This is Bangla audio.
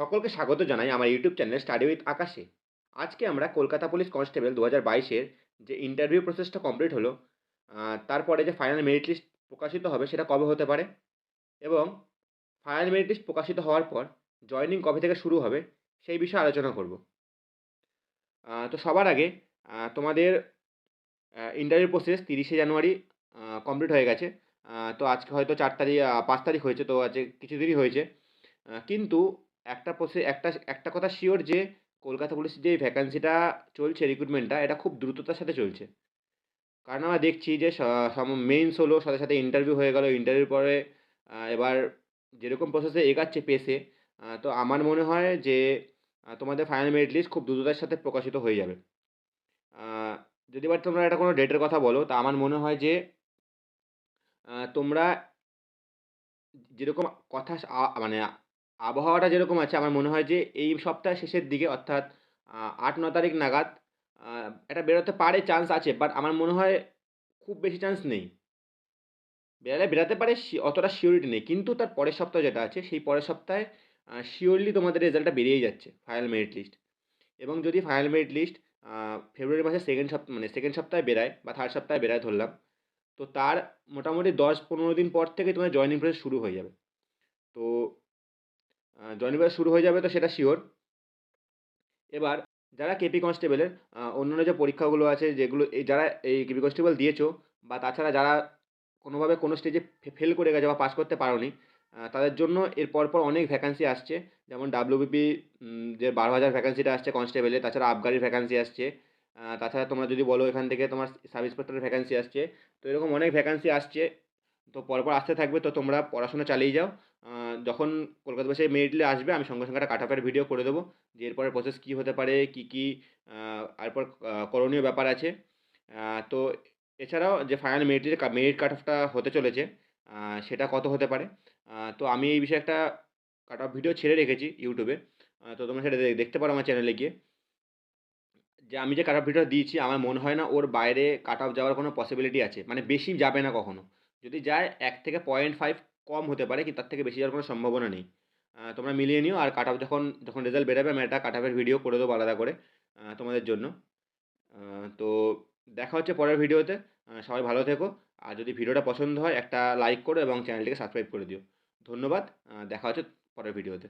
সকলকে স্বাগত জানাই আমার ইউটিউব চ্যানেল স্টাডি উইথ আকাশে। আজকে আমরা কলকাতা পুলিশ কনস্টেবল দু হাজার বাইশের যে ইন্টারভিউ প্রসেসটা কমপ্লিট হলো তারপরে যে ফাইনাল মেরিট লিস্ট প্রকাশিত হবে সেটা কবে হতে পারে এবং ফাইনাল মেরিট লিস্ট প্রকাশিত হওয়ার পর জয়নিং কবে থেকে শুরু হবে সেই বিষয়ে আলোচনা করব। তো সবার আগে তোমাদের ইন্টারভিউ প্রসেস তিরিশে জানুয়ারি কমপ্লিট হয়ে গেছে। তো আজকে হয়তো চার তারিখ পাঁচ তারিখ হয়েছে, তো আজকে কিছু দেরি হয়েছে। কিন্তু একটা একটা একটা কথা শিওর যে কলকাতা পুলিশের যে ভ্যাকান্সিটা চলছে রিক্রুটমেন্টটা এটা খুব দ্রুততার সাথে চলছে। কারণ আমরা দেখছি যে মেইনস হলো, সাথে সাথে ইন্টারভিউ হয়ে গেল ইন্টারভিউর পরে এবার যেরকম প্রসেসে এগাচ্ছে পেসে তো আমার মনে হয় যে তোমাদের ফাইনাল মেরিট লিস্ট খুব দ্রুততার সাথে প্রকাশিত হয়ে যাবে। যদি এবার তোমরা একটা কোনো ডেটের কথা বলো, তা আমার মনে হয় যে তোমরা যেরকম কথা মানে আবহাওয়াটা যেরকম আছে, আমার মনে হয় যে এই সপ্তাহের শেষের দিকে, অর্থাৎ আট, ন তারিখ নাগাদ এটা বেরোতে পারে চান্স আছে বাট আমার মনে হয় খুব বেশি চান্স নেই। বেরালে বেরাতে পারে অতটা শিওরিটি নেই, কিন্তু তার পরের সপ্তাহ যেটা আছে, সেই পরের সপ্তাহে শিওরলি তোমাদের রেজাল্টটা বেরিয়েই যাচ্ছে ফাইনাল মেরিট লিস্ট এবং যদি ফাইনাল মেরিট লিস্ট ফেব্রুয়ারি মাসের সেকেন্ড সপ্তাহ মানে সেকেন্ড সপ্তাহে বেরায়, বা থার্ড সপ্তাহে বেরায় ধরলাম, তো তার মোটামুটি দশ, পনেরো দিন পর থেকে তোমার জয়নিং প্রসেস শুরু হয়ে যাবে। জয়নিং প্রসেস শুরু হয়ে যাবে তো সেটা শিওর এবার যারা কেপি কনস্টেবলের অন্যান্য যে পরীক্ষাগুলো আছে যেগুলো, এই যারা এই কেপি কনস্টেবল দিয়েছ বা তাছাড়া যারা কোনোভাবে কোনো স্টেজে ফেল করে গেছে বা পাস করতে পারোনি তাদের জন্য এর পরপর অনেক ভ্যাকান্সি আসছে। যেমন ডাব্লিউবিপি যে বারো হাজার ভ্যাকান্সিটা আসছে কনস্টেবলে তাছাড়া আবগারির ভ্যাকান্সি আসছে। তাছাড়া তোমরা যদি বলো এখান থেকে তোমার সাব ইন্সপেক্টরের ভ্যাকান্সি আসছে। তো এরকম অনেক ভ্যাকান্সি আসছে। তো পরপর আসতে থাকবে তো তোমরা পড়াশোনা চালিয়ে যাও। যখন কলকাতা বাসে মেরিটলে আসবে, আমি সঙ্গে সঙ্গে একটা কাট ভিডিও করে দেবো, যে এরপরে প্রসেস কী হতে পারে, কী কী এরপর করণীয় ব্যাপার আছে। তো এছাড়াও যে ফাইনাল মেরিট মেরিট কাট অফটা হতে চলেছে সেটা কত হতে পারে? তো আমি এই বিষয়ে একটা কাট অফ ভিডিও ছেড়ে রেখেছি ইউটিউবে তো তোমরা সেটা দেখতে পারো আমার চ্যানেলে গিয়ে। যে আমি যে কাট অফ ভিডিও দিয়েছি, আমার মনে হয় না ওর বাইরে কাট অফ যাওয়ার কোনো পসিবিলিটি আছে। মানে বেশি যাবে না কখনো। যদি যায় এক থেকে পয়েন্ট ফাইভ কম হতে পারে কিন্তু তার থেকে বেশি যাওয়ার কোনো সম্ভাবনা নেই। তোমরা মিলিয়ে নিও আর কাট অফ যখন যখন রেজাল্ট বেরোবে আমি একটা কাট অফের ভিডিও করে দেবো আলাদা করে তোমাদের জন্য। তো দেখা হচ্ছে পরের ভিডিওতে সবাই ভালো থেকো। আর যদি ভিডিওটা পছন্দ হয় একটা লাইক করো এবং চ্যানেলটিকে সাবস্ক্রাইব করে দিও। ধন্যবাদ। দেখা হচ্ছে পরের ভিডিওতে